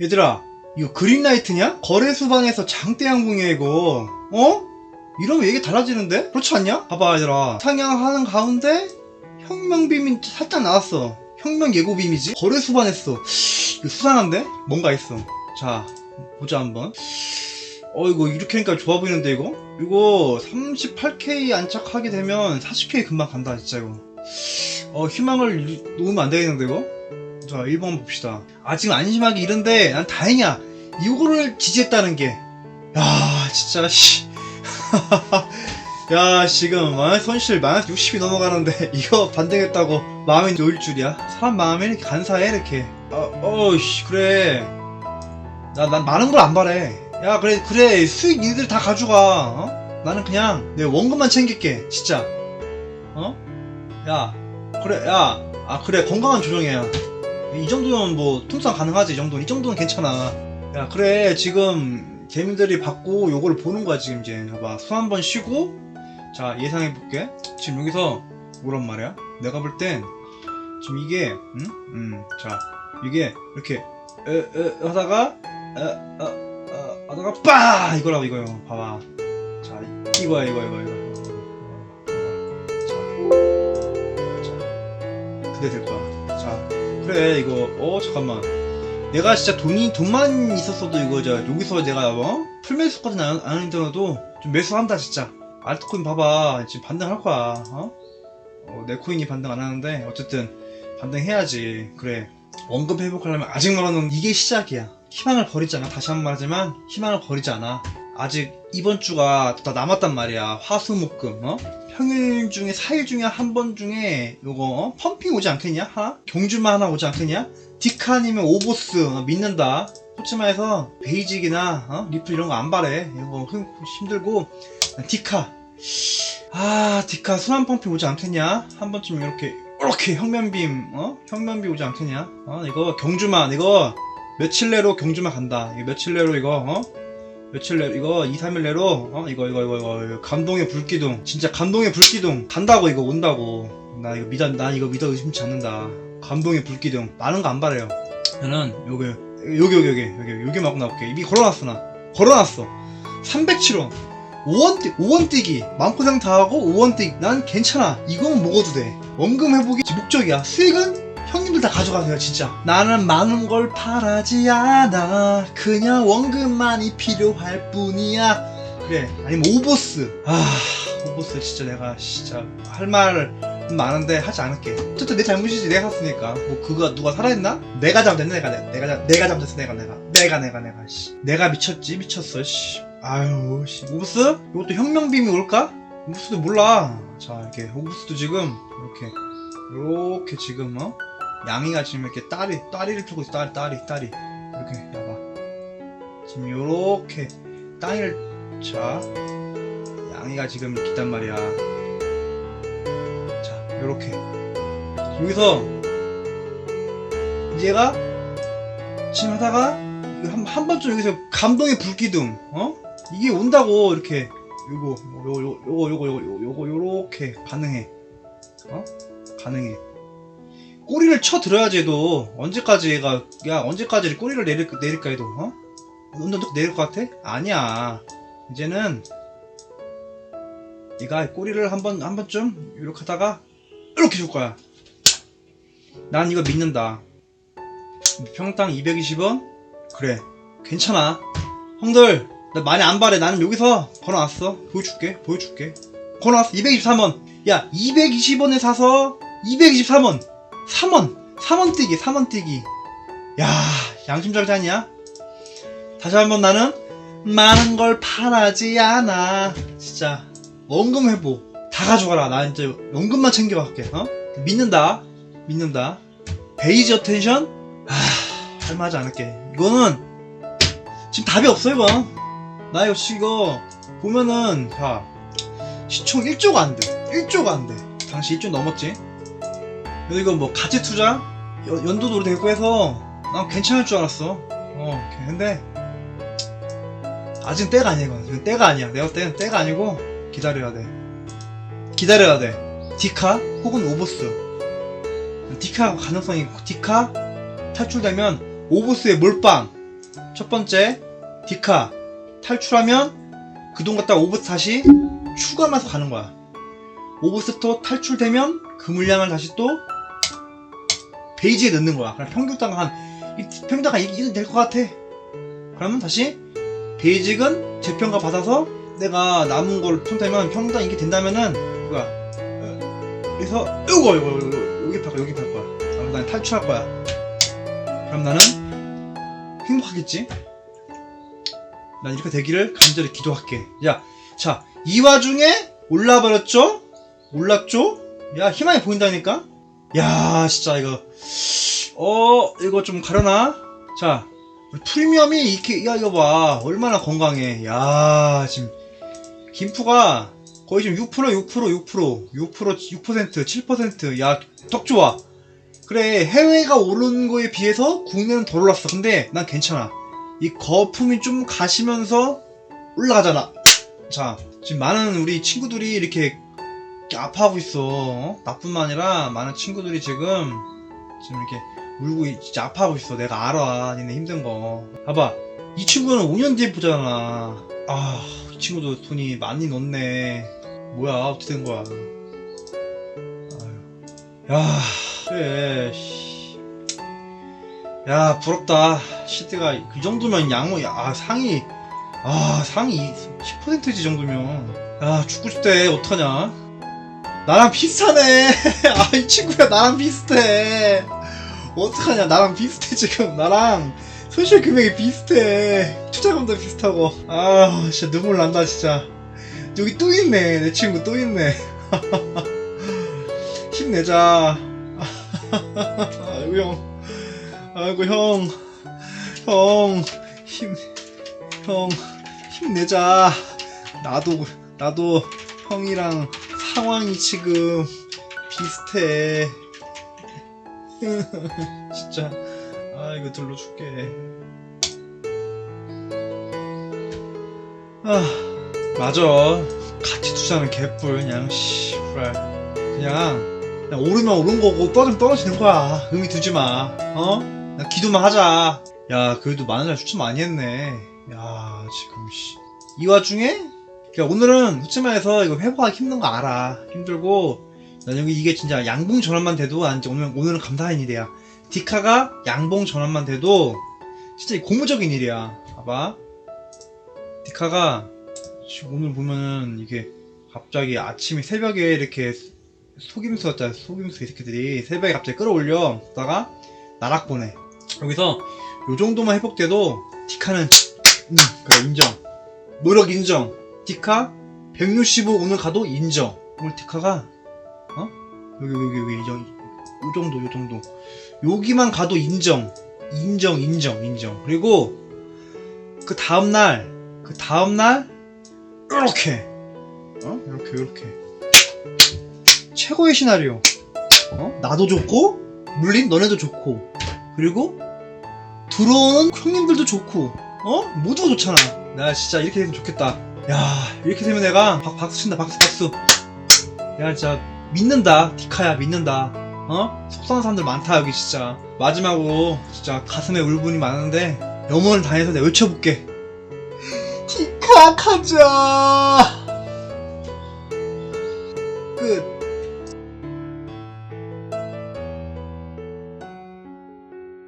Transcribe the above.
얘들아 이거 그린라이트냐? 거래수방에서 장대양궁이야 이거 어? 이러면 얘기 달라지는데? 그렇지 않냐? 봐봐 얘들아 상향하는 가운데 혁명빔이 살짝 나왔어 혁명 예고빔이지? 거래수반했어 이거 수상한데? 뭔가 있어 자 보자 한번 어 이거 이렇게 하니까 좋아 보이는데 이거? 이거 38K 안착하게 되면 40K 금방 간다 진짜 이거 어 희망을 놓으면 안 되겠는데 이거? 자 1번 봅시다. 아 지금 안심하기 이른데 난 다행이야. 이거를 지지했다는 게 야 진짜 씨. 야 지금 어, 손실 마이너스 60이 넘어가는데 이거 반등했다고 마음이 놓일 줄이야? 사람 마음이 이렇게 간사해 이렇게? 어, 어이씨 그래. 나, 난 많은 걸 안 바래. 야 그래 그래. 수익 니들 다 가져가 어? 나는 그냥 내 원금만 챙길게 진짜. 어? 야 그래 야 아 그래. 건강한 조정이야 이 정도면 뭐 통상 가능하지 이 정도는. 이 정도는 괜찮아. 야 그래 지금 개민들이 받고 요거를 보는 거야 지금 이제. 봐봐. 숨 한 번 쉬고 자 예상해 볼게. 지금 여기서 뭐란 말이야? 내가 볼 땐 지금 이게 음? 음자 이게 이렇게 에, 에, 하다가 어, 하다가 빠 이거라고 이거요. 봐봐. 자 이거야 이거 이거 이거. 자, 자 그래 될 거야. 자 그래 이거 어 잠깐만. 내가 진짜 돈이 돈만 있었어도 이거 저 여기서 내가 어 풀매수까지는 안, 안 하더라도 좀 매수한다 진짜. 알트코인 봐봐. 지금 반등할 거야 어? 어, 내 코인이 반등 안 하는데 어쨌든 반등해야지. 그래. 원금 회복하려면 아직 멀었는 이게 시작이야. 희망을 버리지 않아. 다시 한 번 말하지만 희망을 버리지 않아 아직 이번 주가 다 남았단 말이야. 화수목금 어? 평일 중에 4일 중에 한 번 중에 요거 어? 펌핑 오지 않겠냐? 하나? 경주만 하나 오지 않겠냐? 디카 아니면 오보스 어, 믿는다. 말해서 베이직이나 어? 리플 이런 거 안 바래. 이거 힘- 힘들고. 디카. 아 디카 순환 펌핑 오지 않겠냐? 한 번쯤 이렇게 이렇게 혁면빔 어? 혁면빔 오지 않겠냐? 어 이거 경주만 이거 며칠 내로 경주만 간다. 이거 며칠 내로 이거 어 며칠 내로 이거 2, 3일 내로 어? 이거 이거 이거 이거, 감동의 불기둥. 진짜 감동의 불기둥. 간다고 이거 온다고. 나 이거 믿어 난 이거 믿어 의심치 않는다. 감동의 불기둥. 많은 거 안 바래요. 저는 요거 여기 여기 여기 여기 여기 막고 나올게. 이미 걸어놨어 나. 걸어놨어. 307원. 5원, 뛰, 5원 뛰기. 마음고생 다 하고 5원 뛰기. 난 괜찮아. 이건 먹어도 돼. 원금 회복이 목적이야. 수익은 형님들 다 가져가세요 진짜. 나는 많은 걸 바라지 않아. 그냥 원금만이 필요할 뿐이야. 그래 아니면 오보스. 아 오보스 진짜 내가 진짜 할 말 많은데 하지 않을게. 어쨌든 내 잘못이지 내가 샀으니까. 뭐 그거 누가 살아있나? 내가 잘못했네 내가. 내가 내가, 잘- 내가 잘못했어 내가 내가. 내가 내가 내가 씨. 내가 미쳤지 미쳤어 씨. 아유 씨. 오브스? 이것도 혁명빔이 올까? 오브스도 몰라. 자 이렇게 오브스도 지금 이렇게 이렇게 지금 어 양이가 지금 이렇게 딸이 딸이를 틀고 있어. 딸 딸이 딸이. 이렇게 봐봐. 지금 요렇게 땅을 자 양이가 지금 이렇게 있단 말이야. 자 요렇게. 여기서 얘가 지금 하다가 한, 한 번쯤 여기서 감동의 불기둥 어? 이게 온다고 이렇게. 요거 요거 요거 요거 요거 요거 요렇게 가능해. 어? 가능해 꼬리를 쳐 들어야지 해도 언제까지 얘가 야 언제까지 꼬리를 내릴 내릴까 해도 어? 언제 내릴 것 같아? 아니야. 이제는 얘가 꼬리를 한번 한 번쯤 이렇게 하다가 이렇게 줄 거야. 난 이거 믿는다. 평당 220원? 그래. 괜찮아. 형들 나 많이 안 바래. 나는 여기서 걸어놨어. 보여줄게 보여줄게. 걸어놨어. 223원. 야 220원에 사서 223원 3원 3원 뛰기 3원 뛰기. 야 않냐 다시 한번 나는 많은 걸 바라지 않아. 진짜 원금 회복 다 가져가라. 나 이제 원금만 챙겨갈게. 어? 믿는다. 믿는다. 베이지 어텐션? 아 할만하지 않을게. 이거는 지금 답이 없어 이거. 나 이거 씨 이거 보면은 자 시총 1조가 안 돼. 1조가 안 돼. 당시 1조 넘었지 이거 뭐 가치 투자? 연- 연도도 되고 해서 난 괜찮을 줄 알았어. 어 근데 아직 때가 아니야 이건. 때가 아니야. 내가 볼 때는 때가 아니고 기다려야 돼. 기다려야 돼. 디카 혹은 오보스. 디카 가능성이 있고 디카 탈출되면 오보스의 몰빵. 첫 번째 디카 탈출하면 그 돈 갖다 오브스 다시 추가하면서 가는 거야. 오브스 또 탈출되면 그 물량을 다시 또 베이지에 넣는 거야. 그럼 평균당 한 이- 평균당 한 1은 될것 같아. 그러면 다시 베이직은 재평가 받아서 내가 남은 걸 손대면 평균당 이게 된다면은 뭐야 어, 그래서 이거 이거 이거 여기 팔 거야 여기 팔 거야. 그럼 난 탈출할 거야. 그럼 나는 행복하겠지? 난 이렇게 되기를 간절히 기도할게. 야, 자, 이 와중에 올라버렸죠? 올랐죠? 야, 희망이 보인다니까? 야, 진짜 이거, 어, 이거 좀 가려나? 자, 프리미엄이 이렇게, 야, 이거 봐. 얼마나 건강해. 야, 지금, 김프가 거의 지금 6%, 6%, 6%, 6%, 6%, 7%. 야, 덕 좋아. 그래, 해외가 오른 거에 비해서 국내는 덜 올랐어. 근데 난 괜찮아. 이 거품이 좀 가시면서 올라가잖아. 자, 지금 많은 우리 친구들이 이렇게 아파하고 있어. 어? 나뿐만 아니라 많은 친구들이 지금, 지금 이렇게 울고, 있- 진짜 아파하고 있어. 내가 알아. 니네 힘든 거. 봐봐. 이 친구는 5년 뒤에 보잖아. 아, 이 친구도 돈이 많이 넣네. 뭐야, 어떻게 된 거야. 아유. 야, 그래, 씨. 야, 부럽다. 시드가 그 정도면 양호, 아, 상위, 아, 상위 10%지 정도면. 야, 죽고 싶대. 어떡하냐? 나랑 비슷하네. 아, 이 친구야, 나랑 비슷해. 어떡하냐, 나랑 비슷해, 지금. 나랑 손실 금액이 비슷해. 투자금도 비슷하고. 아, 진짜 눈물 난다, 진짜. 여기 또 있네. 내 친구 또 있네. 힘내자. 아이고, 형. 아이고, 형. 형. 힘, 형. 힘내자. 나도, 나도 형이랑 상황이 지금 비슷해. 진짜. 아, 이거 들러 줄게. 아, 맞아. 같이 투자는 개뿔. 그냥, 씨발. 그냥, 그냥 오르면 오른 거고 떨어지면 떨어지는 거야. 의미 두지 마. 어? 기도만 하자. 야, 그래도 많은 사람 추천 많이 했네. 야, 지금, 씨. 이 와중에, 그러니까 오늘은 말해서 이거 회복하기 힘든 거 알아. 힘들고, 난 여기 이게 진짜 양봉 전환만 돼도, 난 이제 오늘, 오늘은 감사한 일이야. 디카가 양봉 전환만 돼도, 진짜 이 고무적인 일이야. 봐봐. 디카가, 오늘 보면은 이게 갑자기 아침에 새벽에 이렇게 속임수 같잖아. 속임수 이 새끼들이 새벽에 갑자기 끌어올려. 다가 나락 보내. 여기서 요 정도만 회복돼도 디카는 음, 그래 인정. 노력 인정. 디카 165 오늘 가도 인정. 오늘 디카가 어? 여기 여기 여기 요, 요 정도 요 정도. 여기만 가도 인정. 인정 인정 인정. 그리고 그 다음 날 그 다음 날 이렇게 어? 이렇게 이렇게 최고의 시나리오. 어? 나도 좋고 물린 너네도 좋고 그리고 들어오는 형님들도 좋고 어? 모두가 좋잖아. 나 진짜 이렇게 되면 좋겠다. 야 이렇게 되면 내가 박, 박수 친다 박수 박수. 야 진짜 믿는다 디카야 믿는다. 어? 속상한 사람들 많다 여기 진짜. 마지막으로 진짜 가슴에 울분이 많은데 염원을 다해서 내가 외쳐볼게. 디카 가자.